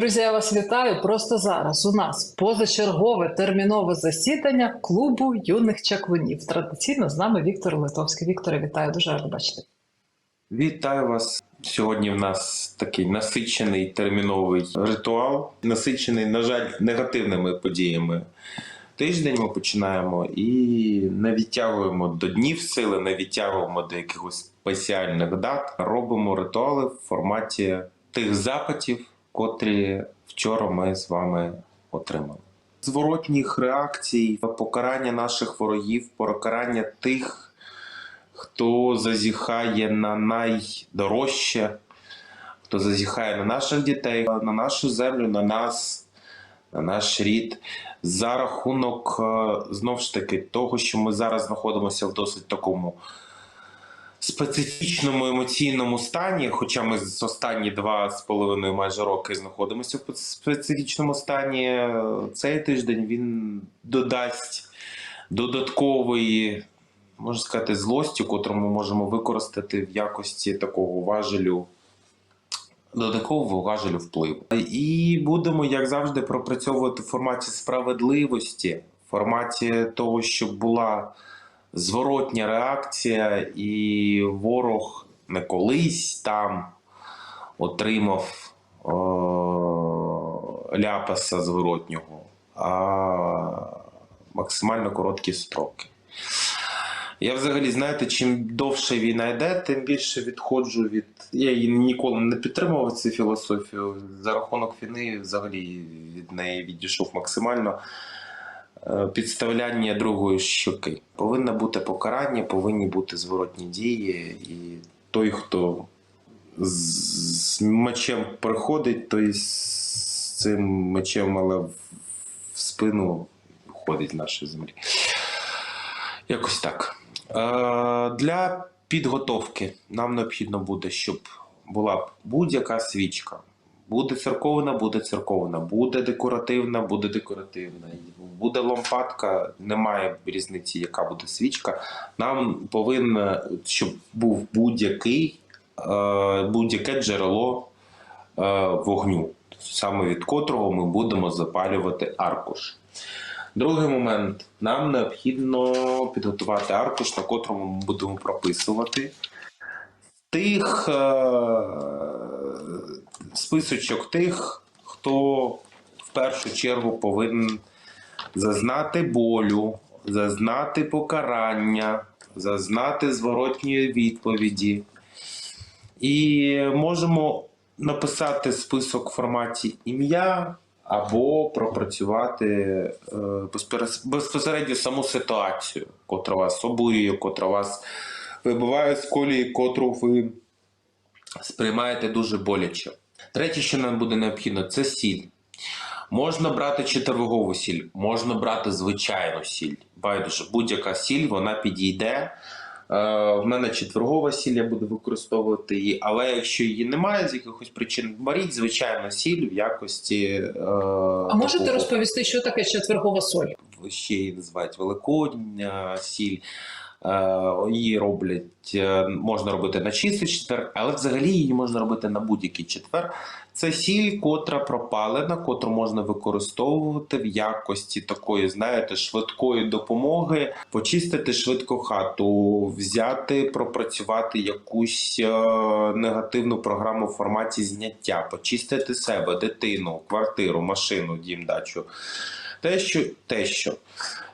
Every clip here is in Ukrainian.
Друзі, я вас вітаю. Просто зараз у нас позачергове термінове засідання клубу юних чаклунів. Традиційно з нами Віктор Литовський. Вікторе, вітаю, дуже рада бачити. Вітаю вас. Сьогодні в нас такий насичений терміновий ритуал, насичений, на жаль, негативними подіями. Тиждень ми починаємо і не відтягуємо до днів сили, не відтягуємо до якихось спеціальних дат. Робимо ритуали в форматі тих запитів, котрі вчора ми з вами отримали. Зворотніх реакцій, покарання наших ворогів, покарання тих хто зазіхає на найдорожче, хто зазіхає на наших дітей, на нашу землю, на нас, на наш рід. За рахунок е, знов ж таки того, що ми зараз знаходимося в досить такому специфічному емоційному стані, хоча ми з останні два з половиною майже роки знаходимося в специфічному стані, цей тиждень він додасть додаткової можна сказати, злості, котру ми можемо використати в якості такого важелю, додаткового важелю впливу. І будемо, як завжди, пропрацьовувати в форматі справедливості, в форматі того, щоб була зворотня реакція, і ворог не колись там отримав е- ляпаса зворотнього, а максимально короткі строки. Я взагалі, знаєте, чим довше війна йде, тим більше відходжу від. Я її ніколи не підтримував цю філософію. За рахунок війни взагалі від неї відійшов максимально. Е, Підставляння другої щоки. Повинно бути покарання, повинні бути зворотні дії. І той, хто з мечем приходить, той з цим мечем, але в спину ходить з нашої землі. Якось так. Е, Для підготовки нам необхідно буде, щоб була будь-яка свічка. Буде церковна, буде церковна, буде декоративна, буде декоративна. Буде лампадка, немає різниці, яка буде свічка. Нам повинно, щоб був будь-який, е, будь-яке джерело е, вогню, саме від котрого ми будемо запалювати аркуш. Другий момент. Нам необхідно підготувати аркуш, на котрому ми будемо прописувати тих е- списочок тих, хто в першу чергу повинен зазнати болю, зазнати покарання, зазнати зворотньої відповіді. І можемо написати список в форматі ім'я або пропрацювати е, безпосередньо саму ситуацію, котра вас обурює, котра вас вибиває з колії, котру ви сприймаєте дуже боляче. Третє, що нам буде необхідно, це сіль. Можна брати четвергову сіль, можна брати звичайну сіль. Байдуже, будь-яка сіль вона підійде. Е, В мене четвергова сіль, я буду використовувати її, але якщо її немає з якихось причин, беріть звичайну сіль в якості. е, А можете такого- розповісти, що таке четвергова соль? ще її називають Великодня сіль. Е, Її роблять, е, можна робити на чистий четвер, але взагалі її можна робити на будь-який четвер. Це сіль, котра пропалена, котру можна використовувати в якості такої, знаєте, швидкої допомоги, почистити швидко хату, взяти, пропрацювати якусь е, негативну програму в форматі зняття, почистити себе, дитину, квартиру, машину, дім, дачу. Те, що, те, що,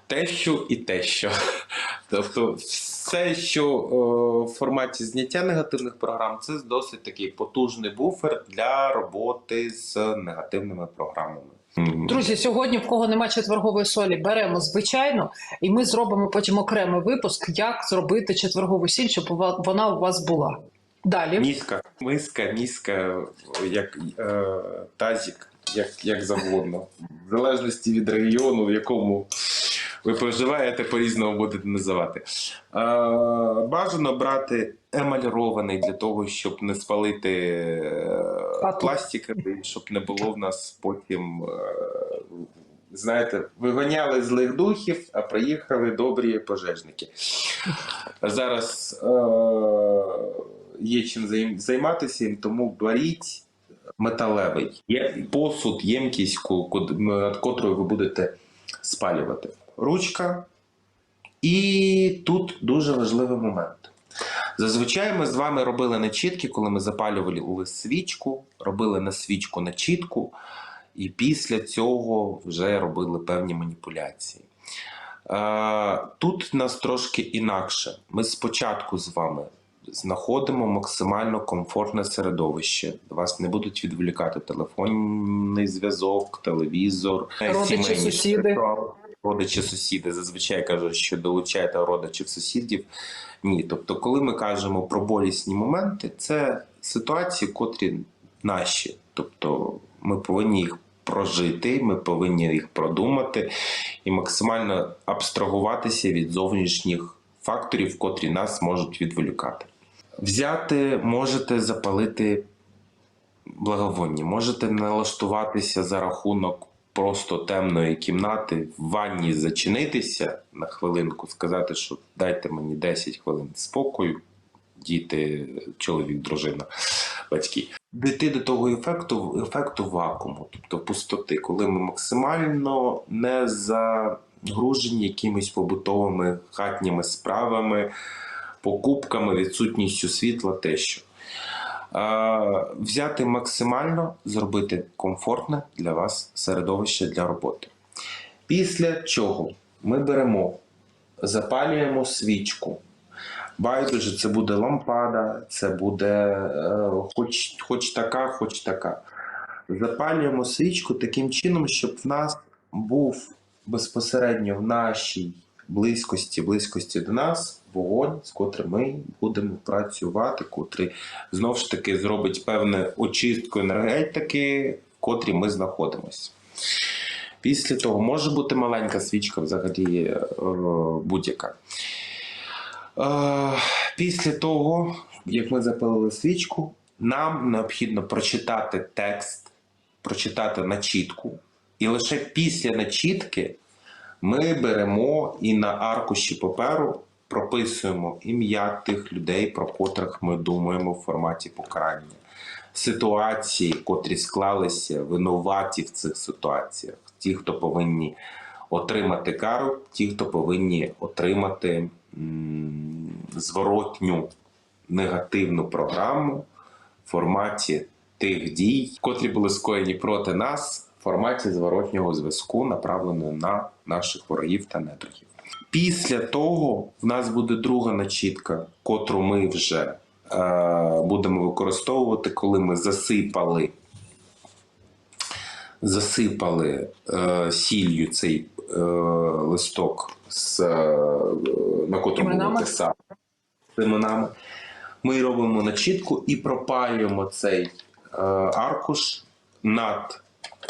те, що і те, що. Тобто, все, що е, в форматі зняття негативних програм, це досить такий потужний буфер для роботи з негативними програмами. Друзі, сьогодні, в кого немає четвергової солі, беремо звичайно, і ми зробимо потім окремий випуск, як зробити четвергову сіль, щоб вона у вас була. Далі. Міска, миска, міска, як е, тазік, як, як завгодно. В залежності від регіону, в якому ви проживаєте, по-різному будете називати. Е, бажано брати емальрований для того, щоб не спалити е, Плату. пластиковий, щоб не було в нас потім. Е, Знаєте, виганяли злих духів, а приїхали добрі пожежники. Зараз е, є чим займатися, їм, тому беріть металевий. Є посуд, ємкість, над котрою ви будете спалювати. Ручка. І тут дуже важливий момент. Зазвичай ми з вами робили начітки, коли ми запалювали свічку, робили на свічку начітку, і після цього вже робили певні маніпуляції. Е, Тут нас трошки інакше. Ми спочатку з вами знаходимо максимально комфортне середовище. Вас не будуть відволікати телефонний зв'язок, телевізор, Родичі, сімейні сусіди. справи. Родичі, сусіди. Зазвичай кажуть, що долучайте родичів сусідів. Ні, тобто, коли ми кажемо про болісні моменти, це ситуації, котрі наші. Тобто, ми повинні їх прожити, ми повинні їх продумати і максимально абстрагуватися від зовнішніх факторів, котрі нас можуть відволікати. Взяти можете запалити благовоння, можете налаштуватися за рахунок просто темної кімнати, в ванні зачинитися на хвилинку, сказати, що дайте мені 10 хвилин спокою, діти, чоловік, дружина, батьки. Дійти до того ефекту, ефекту вакууму, тобто пустоти, коли ми максимально не загружені якимись побутовими хатніми справами, покупками, відсутністю світла, те що. Взяти максимально, зробити комфортне для вас середовище для роботи. Після чого ми беремо, запалюємо свічку. Байдуже, це буде лампада, це буде е, хоч, хоч така, хоч така. Запалюємо свічку таким чином, щоб в нас був безпосередньо в нашій близькості, близькості до нас вогонь, з котрим ми будемо працювати, котрий знову ж таки зробить певну очистку енергетики, в котрій ми знаходимося. Після того може бути маленька свічка, взагалі е, будь-яка. Е, Після того, як ми запалили свічку, нам необхідно прочитати текст, прочитати начітку. І лише після начітки ми беремо і на аркуші паперу прописуємо ім'я тих людей, про котрих ми думаємо в форматі покарання. Ситуації, котрі склалися, винуваті в цих ситуаціях. Ті, хто повинні отримати кару, ті, хто повинні отримати зворотню негативну програму в форматі тих дій, котрі були скоєні проти нас в форматі зворотнього зв'язку, направленого на наших ворогів та недругів. Після того в нас буде друга начітка, котру ми вже е, будемо використовувати, коли ми засипали, засипали е, сіллю цей е, листок, з, е, на котрому було писати з. Ми робимо начітку і пропалюємо цей е, аркуш над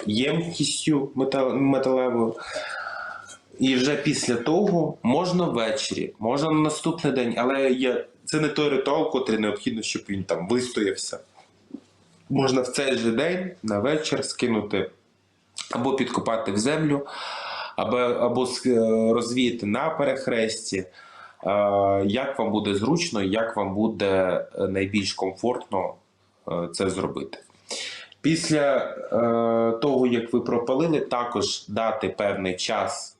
ємкістю метал- металевою. І вже після того можна ввечері, можна на наступний день, але є, це не той ритуал, котрий необхідно, щоб він там вистоявся. Можна в цей же день на вечір скинути або підкопати в землю, або, або е, розвіяти на перехресті. Е, Як вам буде зручно, як вам буде е, найбільш комфортно це зробити. Після того, як ви пропалили, також дати певний час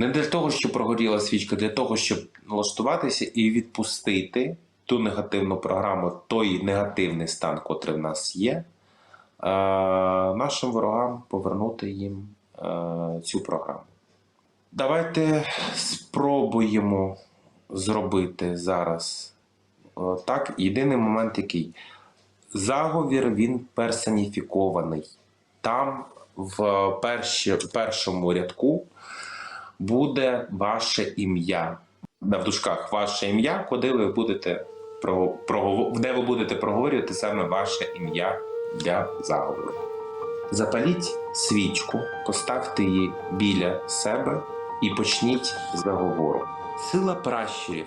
не для того, щоб прогоріла свічка, для того, щоб налаштуватися і відпустити ту негативну програму, той негативний стан, котрий в нас є, е, нашим ворогам повернути їм е, цю програму. Давайте спробуємо зробити зараз е, так. Єдиний момент, який заговір він персоніфікований. Там в першому рядку буде ваше ім'я. Да, В дужках ваше ім'я, куди ви будете де ви будете проговорювати саме ваше ім'я для заговору. Запаліть свічку, поставте її біля себе і почніть заговору. Сила пращурів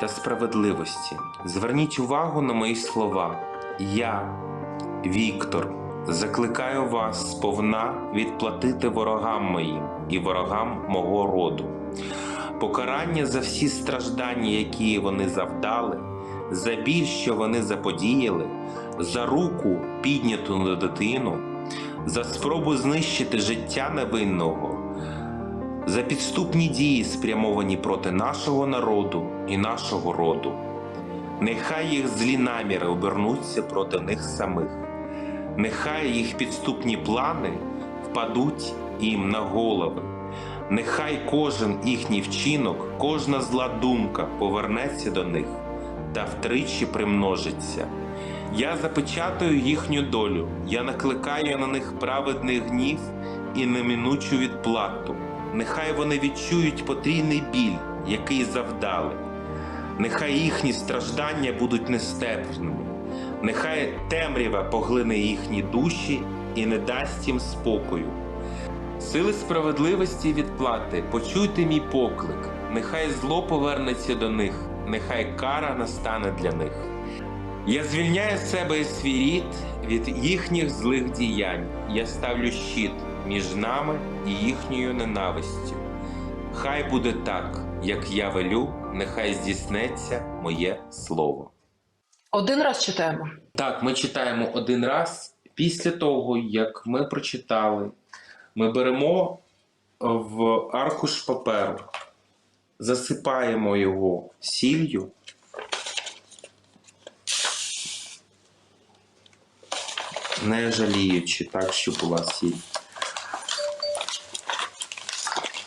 та справедливості. Зверніть увагу на мої слова. Я, Віктор, закликаю вас сповна відплатити ворогам моїм і ворогам мого роду. Покарання за всі страждання, які вони завдали, за біль, що вони заподіяли, за руку, підняту на дитину, за спробу знищити життя невинного, за підступні дії, спрямовані проти нашого народу і нашого роду. Нехай їх злі наміри обернуться проти них самих, нехай їх підступні плани впадуть їм на голови. Нехай кожен їхній вчинок, кожна зла думка повернеться до них та втричі примножиться. Я запечатаю їхню долю, я накликаю на них праведний гнів і неминучу відплату. Нехай вони відчують потрійний біль, який завдали. Нехай їхні страждання будуть нестерпними. Нехай темрява поглине їхні душі і не дасть їм спокою. Сили справедливості відплати, почуйте мій поклик, нехай зло повернеться до них, нехай кара настане для них. Я звільняю себе і свій рід від їхніх злих діянь. Я ставлю щит між нами і їхньою ненавистю. Хай буде так, як я велю, нехай здійснеться моє слово. Один раз читаємо. Так, ми читаємо один раз. Після того, як ми прочитали, ми беремо в аркуш паперу, засипаємо його сіллю. Не жаліючи так, щоб була сіль.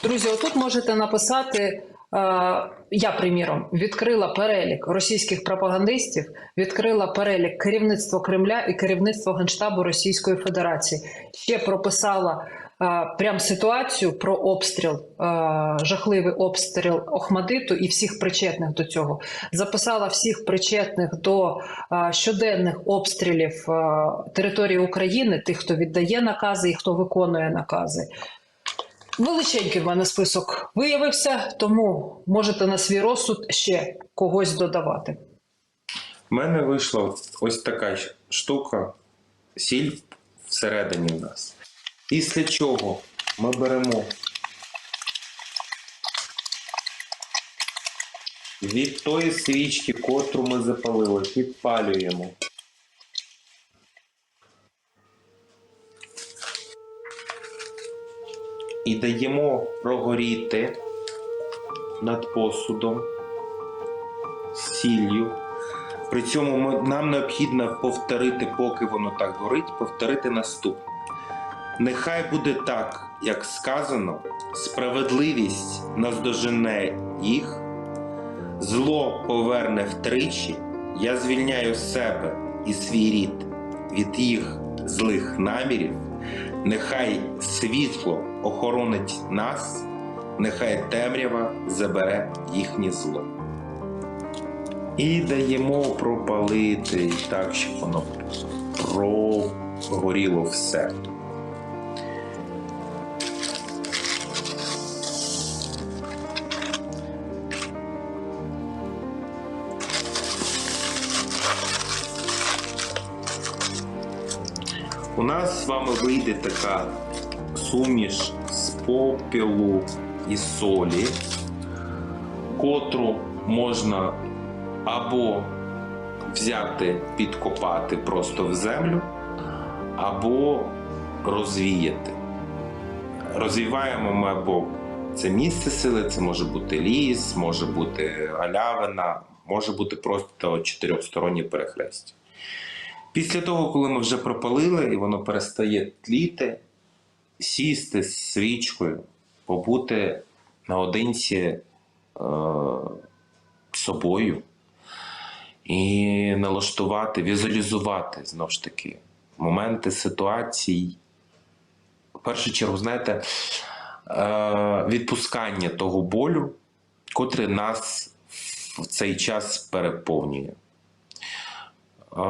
Друзі, отут можете написати. Е, Я, приміром, відкрила перелік російських пропагандистів, відкрила перелік керівництва Кремля і керівництва Генштабу Російської Федерації. Ще прописала е, прям ситуацію про обстріл, е, жахливий обстріл Охмадиту і всіх причетних до цього. Записала всіх причетних до щоденних обстрілів території України, тих, хто віддає накази і хто виконує накази. Величенький в мене список виявився, тому можете на свій розсуд ще когось додавати. У мене вийшла ось така штука, сіль всередині в нас. Після чого ми беремо від тої свічки, котру ми запалили, підпалюємо. І даємо прогоріти над посудом сіллю. При цьому ми, нам необхідно повторити, поки воно так горить, повторити наступне. Нехай буде так, як сказано, справедливість наздожене їх, зло поверне втричі, я звільняю себе і свій рід від їх злих намірів, нехай світло охоронить нас, нехай темрява забере їхнє зло. І даємо пропалити так, щоб воно прогоріло все. У нас з вами вийде така суміш з попілу і солі, котру можна або взяти, підкопати просто в землю, або розвіяти. Розвіваємо ми або це місце сили, це може бути ліс, може бути галявина, може бути просто чотирьохстороннє перехрестя. Після того, коли ми вже пропалили і воно перестає тліти, сісти з свічкою, побути наодинці е, собою і налаштувати, візуалізувати знову ж таки моменти ситуацій. В першу чергу, знаєте, е, відпускання того болю, котрий нас в цей час переповнює. Е,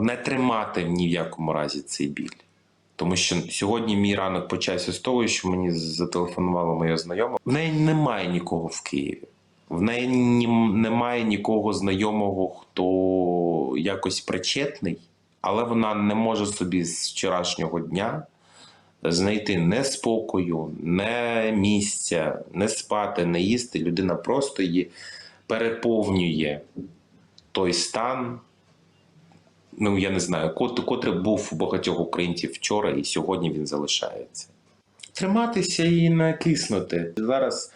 Не тримати ні в якому разі цей біль. Тому що сьогодні мій ранок почався з того, що мені зателефонувала моя знайома. В неї немає нікого в Києві. В неї немає нікого знайомого, хто якось причетний, але вона не може собі з вчорашнього дня знайти не спокою, не місця, не спати, не їсти. Людина просто її переповнює той стан ну я не знаю, кот, котрий був у багатьох українців вчора, і сьогодні він залишається. Триматися і не киснути. Зараз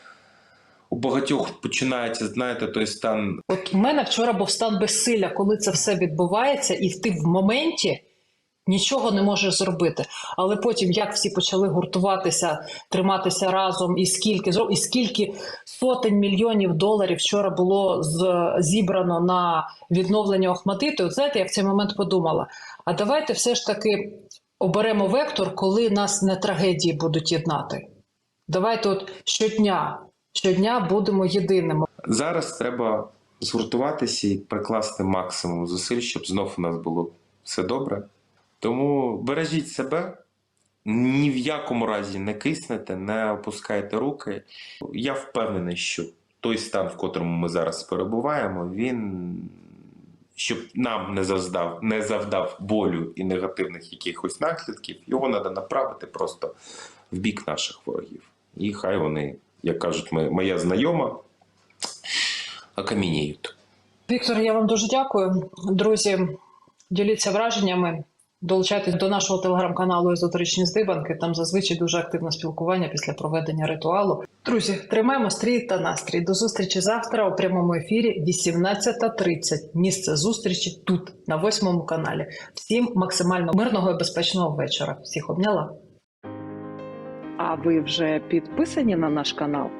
у багатьох починається, знаєте, той стан От у мене вчора був стан безсилля, коли це все відбувається, і ти в моменті нічого не можеш зробити. Але потім, як всі почали гуртуватися, триматися разом, і скільки і скільки сотень мільйонів доларів вчора було зібрано на відновлення Охматити, от знаєте, я в цей момент подумала: а давайте все ж таки оберемо вектор, коли нас не трагедії будуть єднати. Давайте от щодня, щодня будемо єдиними. Зараз треба згуртуватися і прикласти максимум зусиль, щоб знов у нас було все добре. Тому бережіть себе, ні в якому разі не киснете, не опускайте руки. Я впевнений, що той стан, в котрому ми зараз перебуваємо, він щоб нам не завдав, не завдав болю і негативних якихось наслідків, його треба направити просто в бік наших ворогів. І хай вони, як кажуть, ми, моя знайома, окам'яніють. Віктор, я вам дуже дякую. Друзі, діліться враженнями. Долучайтесь до нашого телеграм-каналу Езотеричні здибанки. Там зазвичай дуже активне спілкування після проведення ритуалу. Друзі, тримаємо стрій та настрій. До зустрічі завтра у прямому ефірі 18.30. Місце зустрічі тут, на восьмому каналі. Всім максимально мирного і безпечного вечора. Всіх обняла. А ви вже підписані на наш канал?